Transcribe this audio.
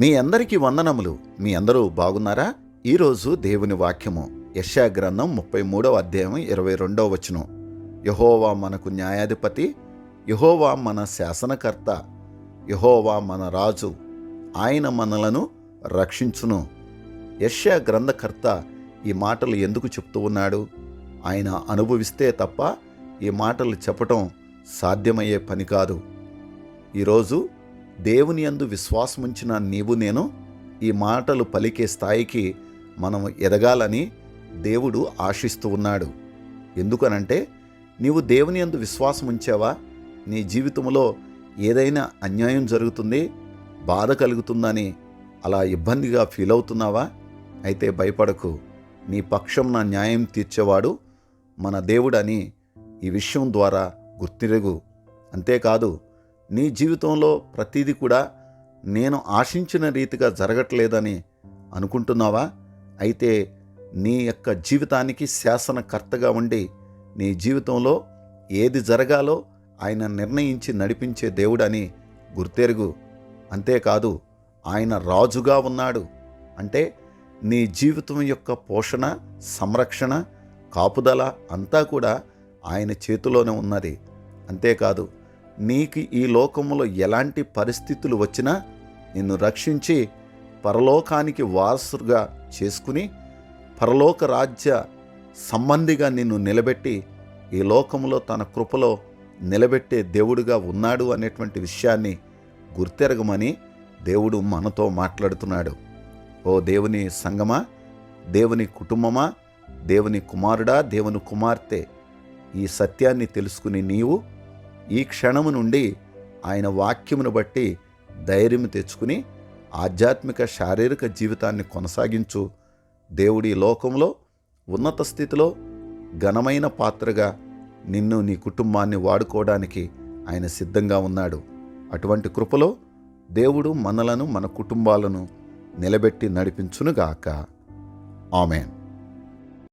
మీ అందరికీ వందనములు. మీ అందరూ బాగున్నారా? ఈరోజు దేవుని వాక్యము యశా గ్రంథం ముప్పై మూడవ అధ్యాయం ఇరవై రెండవ వచనం. యహోవా మనకు న్యాయాధిపతి యహోవా మన శాసనకర్త యహోవా మన రాజు ఆయన మనలను రక్షించును. యష్యా గ్రంథకర్త ఈ మాటలు ఎందుకు చెప్తూ ఉన్నాడు? ఆయన అనుభవిస్తే తప్ప ఈ మాటలు చెప్పటం సాధ్యమయ్యే పని కాదు. ఈరోజు దేవుని యందు విశ్వాసముంచిన నీవు నేను ఈ మాటలు పలికే స్థాయికి మనం ఎదగాలని దేవుడు ఆశిస్తూ ఉన్నాడు. ఎందుకనంటే నీవు దేవుని అందు విశ్వాసం ఉంచావా నీ జీవితంలో ఏదైనా అన్యాయం జరుగుతుంది బాధ కలుగుతుందని అలా ఇబ్బందిగా ఫీల్ అవుతున్నావా? అయితే భయపడకు. నీ పక్షం నా న్యాయం తీర్చేవాడు మన దేవుడని ఈ విషయం ద్వారా గుర్తిరగు. అంతేకాదు నీ జీవితంలో ప్రతిదీ కూడా నేను ఆశించిన రీతిగా జరగట్లేదని అనుకుంటున్నావా? అయితే నీ యొక్క జీవితానికి శాసనకర్తగా ఉండి నీ జీవితంలో ఏది జరగాలో ఆయన నిర్ణయించి నడిపించే దేవుడని గుర్తెరుగు. అంతేకాదు ఆయన రాజుగా ఉన్నాడు. అంటే నీ జీవితం యొక్క పోషణ సంరక్షణ కాపుదల అంతా కూడా ఆయన చేతిలోనే ఉన్నది. అంతేకాదు నీకు ఈ లోకములో ఎలాంటి పరిస్థితులు వచ్చినా నిన్ను రక్షించి పరలోకానికి వారసుగా చేసుకుని పరలోక రాజ్య సంబంధిగా నిన్ను నిలబెట్టి ఈ లోకములో తన కృపలో నిలబెట్టే దేవుడుగా ఉన్నాడు అనేటువంటి విషయాన్ని గుర్తెరగమని దేవుడు మనతో మాట్లాడుతున్నాడు. ఓ దేవుని సంగమా దేవుని కుటుంబమా దేవుని కుమారుడా దేవుని కుమార్తె ఈ సత్యాన్ని తెలుసుకుని నీవు ఈ క్షణము నుండి ఆయన వాక్యమును బట్టి ధైర్యం తెచ్చుకుని ఆధ్యాత్మిక శారీరక జీవితాన్ని కొనసాగించు. దేవుడి లోకంలో ఉన్నత స్థితిలో ఘనమైన పాత్రగా నిన్ను నీ కుటుంబాన్ని వాడుకోవడానికి ఆయన సిద్ధంగా ఉన్నాడు. అటువంటి కృపలో దేవుడు మనలను మన కుటుంబాలను నిలబెట్టి నడిపించునుగాక. ఆమెన్.